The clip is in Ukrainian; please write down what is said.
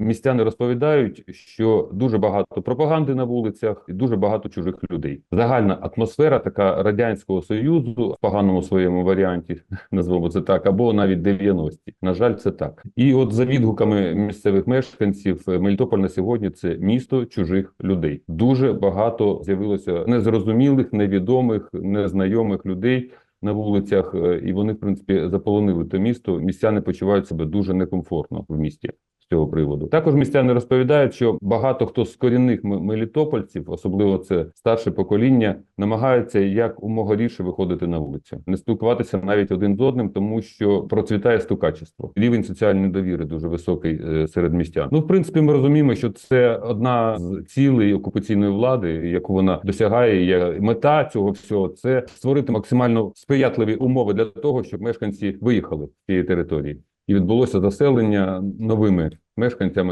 Містяни розповідають, що дуже багато пропаганди на вулицях і дуже багато чужих людей. Загальна атмосфера така радянського союзу в поганому своєму варіанті, назвемо це так, або навіть 90-ті. На жаль, це так. І от за відгуками місцевих мешканців, е, Мелітополь на сьогодні це місто чужих людей. Дуже багато з'явилося незрозумілих, невідомих, незнайомих людей. На вулицях, е, і вони, в принципі, заполонили те місто. Містяни почувають себе дуже некомфортно в місті цього приводу. Також містяни розповідають, що багато хто з корінних мелітопольців, особливо це старше покоління, намагаються як умога рідше виходити на вулицю, не спілкуватися навіть один з одним, тому що процвітає стукачество. Рівень соціальної довіри дуже високий е, серед містян. Ну, в принципі, ми розуміємо, що це одна з цілей окупаційної влади, яку вона досягає. Є мета цього всього це створити максимально сприятливі умови для того, щоб мешканці виїхали з цієї території і відбулося заселення новими мешканцями